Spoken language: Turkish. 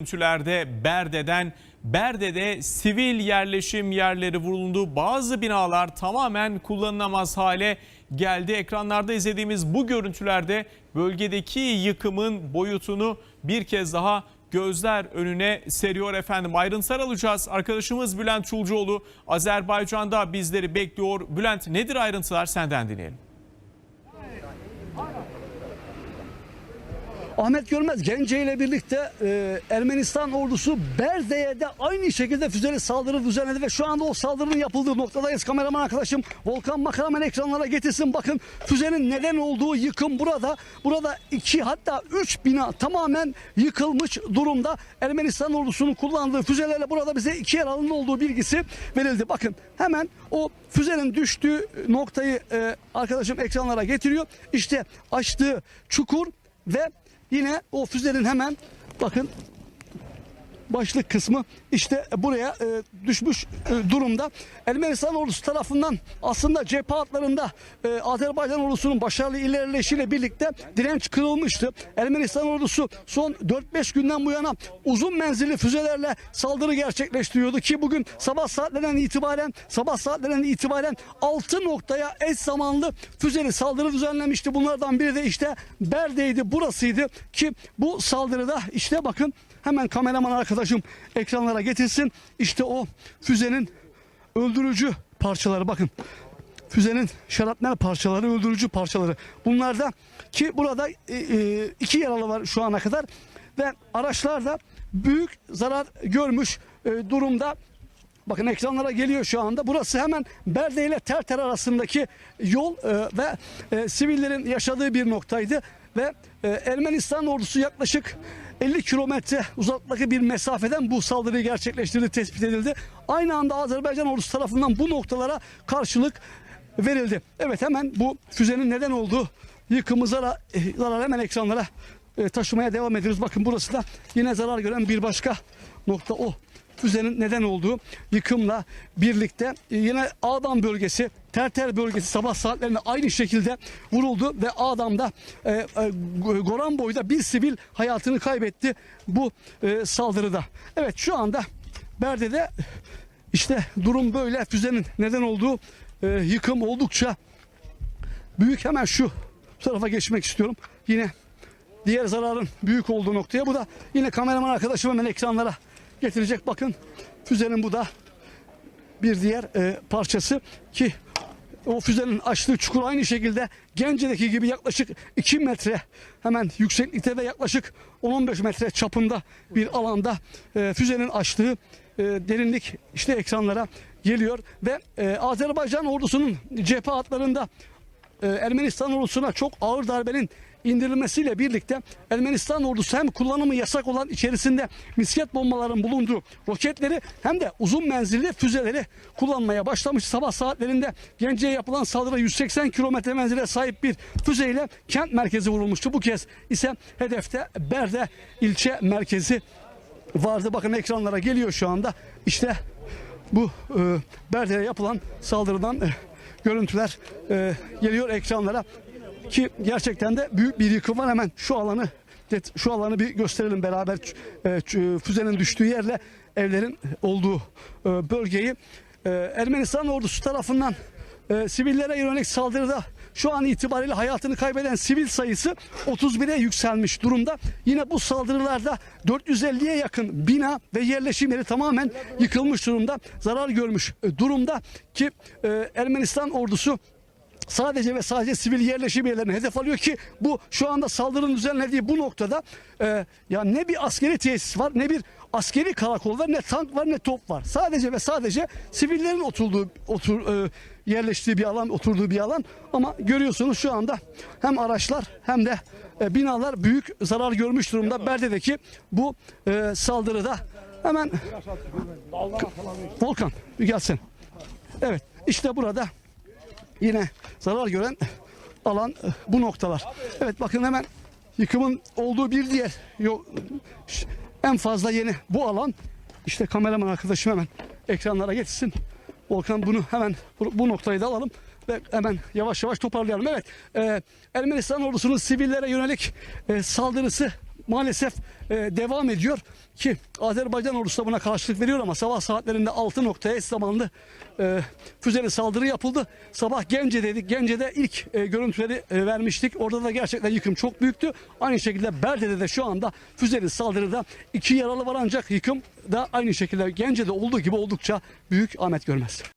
Görüntülerde Berde'den Berde'de sivil yerleşim yerleri vuruldu. Bazı binalar tamamen kullanılamaz hale geldi. Ekranlarda izlediğimiz bu görüntülerde bölgedeki yıkımın boyutunu bir kez daha gözler önüne seriyor efendim. Ayrıntılar alacağız. Arkadaşımız Bülent Çulcuoğlu Azerbaycan'da bizleri bekliyor. Bülent nedir ayrıntılar senden dinleyelim. Ahmet Görmez Gence ile birlikte e, Ermenistan ordusu Berde'ye de aynı şekilde füzeli saldırı düzenledi ve şu anda o saldırının yapıldığı noktadayız. Kameraman arkadaşım Volkan Makaraman ekranlara getirsin. Bakın füzenin neden olduğu yıkım burada. Burada iki hatta üç bina tamamen yıkılmış durumda. Ermenistan ordusunun kullandığı füzelerle burada bize iki yaralının olduğu bilgisi verildi. Bakın hemen o füzenin düştüğü noktayı e, arkadaşım ekranlara getiriyor. İşte açtığı çukur ve yine o füzenin hemen bakın başlık kısmı işte buraya e, düşmüş e, durumda. Ermenistan ordusu tarafından aslında cephe hatlarında e, Azerbaycan ordusunun başarılı ilerleyişiyle birlikte direnç kırılmıştı. Ermenistan ordusu son 4-5 günden bu yana uzun menzilli füzelerle saldırı gerçekleştiriyordu ki bugün sabah saatlerinden itibaren sabah saatlerinden itibaren 6 noktaya eş zamanlı füzeli saldırı düzenlemişti. Bunlardan biri de işte Berde'ydi burasıydı ki bu saldırıda işte bakın Hemen kameraman arkadaşım ekranlara getirsin. İşte o füzenin öldürücü parçaları bakın. Füzenin şarapnel parçaları, öldürücü parçaları. Bunlarda ki burada e, e, iki yaralı var şu ana kadar ve araçlar da büyük zarar görmüş e, durumda. Bakın ekranlara geliyor şu anda. Burası hemen Berde ile Terter arasındaki yol e, ve e, sivillerin yaşadığı bir noktaydı ve e, Ermenistan ordusu yaklaşık 50 kilometre uzaklıktaki bir mesafeden bu saldırıyı gerçekleştirdiği tespit edildi. Aynı anda Azerbaycan ordusu tarafından bu noktalara karşılık verildi. Evet hemen bu füzenin neden olduğu yıkımı zarar, e, zarar hemen ekranlara e, taşımaya devam ediyoruz. Bakın burası da yine zarar gören bir başka nokta o füzenin neden olduğu yıkımla birlikte e, yine Ağdam bölgesi, Terter bölgesi sabah saatlerinde aynı şekilde vuruldu ve Ağdam'da e, e, Goran boyda bir sivil hayatını kaybetti bu e, saldırıda. Evet şu anda Berde'de işte durum böyle füzenin neden olduğu e, yıkım oldukça büyük hemen şu tarafa geçmek istiyorum. Yine diğer zararın büyük olduğu noktaya bu da yine kameraman arkadaşım hemen ekranlara getirecek. Bakın füzenin bu da bir diğer e, parçası ki o füzenin açtığı çukur aynı şekilde Gence'deki gibi yaklaşık 2 metre hemen yükseklikte ve yaklaşık 10-15 metre çapında bir alanda e, füzenin açtığı e, derinlik işte ekranlara geliyor ve e, Azerbaycan ordusunun cephe hatlarında Ermenistan ordusuna çok ağır darbenin indirilmesiyle birlikte Ermenistan ordusu hem kullanımı yasak olan içerisinde misket bombaların bulunduğu roketleri hem de uzun menzilli füzeleri kullanmaya başlamış. Sabah saatlerinde Gence'ye yapılan saldırı 180 kilometre menzile sahip bir füzeyle kent merkezi vurulmuştu. Bu kez ise hedefte Berde ilçe merkezi vardı. Bakın ekranlara geliyor şu anda. İşte bu e, Berde'ye yapılan saldırıdan e, görüntüler e, geliyor ekranlara ki gerçekten de büyük bir yıkım var. Hemen şu alanı şu alanı bir gösterelim beraber. E, ç- füzenin düştüğü yerle evlerin olduğu e, bölgeyi. E, Ermenistan ordusu tarafından e, sivillere yönelik saldırıda şu an itibariyle hayatını kaybeden sivil sayısı 31'e yükselmiş durumda. Yine bu saldırılarda 450'ye yakın bina ve yerleşim yeri tamamen yıkılmış durumda. Zarar görmüş e, durumda ki e, Ermenistan ordusu sadece ve sadece sivil yerleşim yerlerini hedef alıyor ki bu şu anda saldırının düzenlediği bu noktada e, ya ne bir askeri tesis var ne bir askeri karakol var ne tank var ne top var. Sadece ve sadece sivillerin oturduğu otur e, yerleştiği bir alan, oturduğu bir alan ama görüyorsunuz şu anda hem araçlar hem de e, binalar büyük zarar görmüş durumda. Berde'deki bu e, saldırıda hemen Volkan bir gelsin. Evet işte burada yine zarar gören alan e, bu noktalar. Evet bakın hemen yıkımın olduğu bir diğer yol, ş- en fazla yeni bu alan. İşte kameraman arkadaşım hemen ekranlara getirsin. Volkan bunu hemen bu noktayı da alalım ve hemen yavaş yavaş toparlayalım. Evet e, Ermenistan ordusunun sivillere yönelik e, saldırısı maalesef e, devam ediyor ki Azerbaycan ordusu da buna karşılık veriyor ama sabah saatlerinde 6 noktaya eş zamanlı e, füzeli saldırı yapıldı. Sabah Gence'deydik. Gence'de ilk e, görüntüleri e, vermiştik. Orada da gerçekten yıkım çok büyüktü. Aynı şekilde Berde'de de şu anda füzeli saldırıda iki yaralı var ancak yıkım da aynı şekilde Gence'de olduğu gibi oldukça büyük Ahmet Görmez.